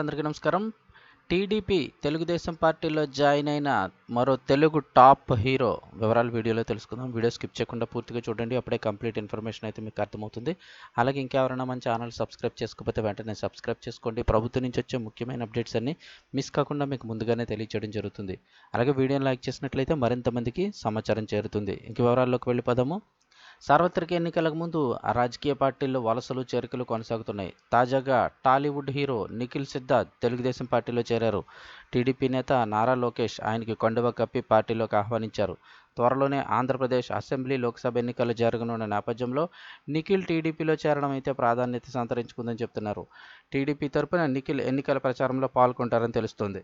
అందరికీ నమస్కారం. టీడీపీ తెలుగుదేశం పార్టీలో జాయిన్ అయిన మరో తెలుగు టాప్ హీరో వివరాలు వీడియోలో తెలుసుకుందాం. వీడియో స్కిప్ చేయకుండా పూర్తిగా చూడండి. అప్పుడే కంప్లీట్ ఇన్ఫర్మేషన్ అయితే మీకు అర్థమవుతుంది. అలాగే ఇంకెవరైనా మన ఛానల్ సబ్స్క్రైబ్ చేసుకోకపోతే వెంటనే సబ్స్క్రైబ్ చేసుకోండి. ప్రభుత్వం నుంచి వచ్చే ముఖ్యమైన అప్డేట్స్ అన్ని మిస్ కాకుండా మీకు ముందుగానే తెలియచేయడం జరుగుతుంది. అలాగే వీడియోని లైక్ చేసినట్లయితే మరింత మందికి సమాచారం చేరుతుంది. ఇంక వివరాల్లోకి వెళ్ళిపోదాము. సార్వత్రిక ఎన్నికలకు ముందు ఆ రాజకీయ పార్టీల్లో వలసలు చేరికలు కొనసాగుతున్నాయి. తాజాగా టాలీవుడ్ హీరో నిఖిల్ సిద్ధార్థ్ తెలుగుదేశం పార్టీలో చేరారు. టీడీపీ నేత నారా లోకేష్ ఆయనకి కొండవ కప్పి పార్టీలోకి ఆహ్వానించారు. త్వరలోనే ఆంధ్రప్రదేశ్ అసెంబ్లీ లోక్సభ ఎన్నికలు జరగనున్న నేపథ్యంలో నిఖిల్ టీడీపీలో చేరడం అయితే ప్రాధాన్యత సంతరించుకుందని చెప్తున్నారు. టీడీపీ తరపున నిఖిల్ ఎన్నికల ప్రచారంలో పాల్గొంటారని తెలుస్తోంది.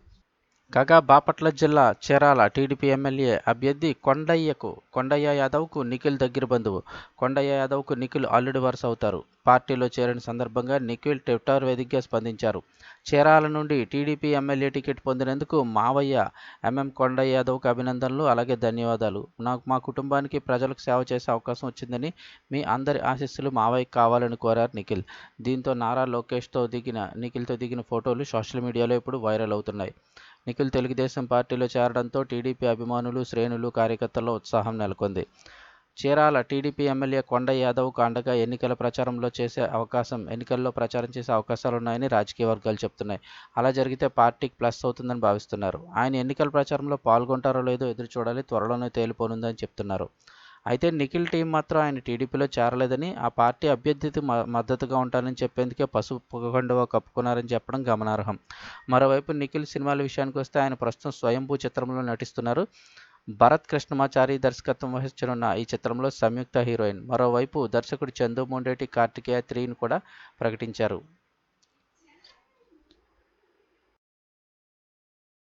కాగా బాపట్ల జిల్లా చీరాల టీడీపీ ఎమ్మెల్యే అభ్యర్థి కొండయ్యకు కొండయ్య యాదవ్కు నిఖిల్ దగ్గర బంధువు. కొండయ్య యాదవ్కు నిఖిల్ అల్లుడి వరుస అవుతారు. పార్టీలో చేరిన సందర్భంగా నిఖిల్ ట్విట్టర్ వేదికగా స్పందించారు. చీరాల నుండి టీడీపీ ఎమ్మెల్యే టికెట్ పొందినందుకు మావయ్య ఎంఎం కొండయ్య యాదవ్కు అభినందనలు అలాగే ధన్యవాదాలు. నాకు మా కుటుంబానికి ప్రజలకు సేవ చేసే అవకాశం వచ్చిందని మీ అందరి ఆశీస్సులు మావయ్యకు కావాలని కోరారు నిఖిల్. దీంతో నారా లోకేష్తో దిగిన నిఖిల్తో దిగిన ఫోటోలు సోషల్ మీడియాలో ఇప్పుడు వైరల్ అవుతున్నాయి. నిఖిల్ తెలుగుదేశం పార్టీలో చేరడంతో టీడీపీ అభిమానులు శ్రేణులు కార్యకర్తల్లో ఉత్సాహం నెలకొంది. చీరాల టీడీపీ ఎమ్మెల్యే కొండ యాదవ్కు అండగా ఎన్నికల ప్రచారంలో చేసే అవకాశం ఎన్నికల్లో ప్రచారం చేసే అవకాశాలు ఉన్నాయని రాజకీయ వర్గాలు చెప్తున్నాయి. అలా జరిగితే పార్టీకి ప్లస్ అవుతుందని భావిస్తున్నారు. ఆయన ఎన్నికల ప్రచారంలో పాల్గొంటారో లేదో ఎదురు చూడాలి త్వరలోనే తేలిపోనుందని చెప్తున్నారు. అయితే నిఖిల్ టీం మాత్రం ఆయన టీడీపీలో చేరలేదని ఆ పార్టీ అభ్యర్థికి మద్దతుగా ఉంటానని చెప్పేందుకే పసుపు కండువా కప్పుకున్నారని చెప్పడం గమనార్హం. మరోవైపు నిఖిల్ సినిమాల విషయానికి వస్తే ఆయన ప్రస్తుతం స్వయంభూ చిత్రంలో నటిస్తున్నారు. భరత్ కృష్ణమాచారి దర్శకత్వం వహించనున్న ఈ చిత్రంలో సంయుక్త హీరోయిన్. మరోవైపు దర్శకుడు చందు మొండేటి కార్తికేయ త్రీని కూడా ప్రకటించారు.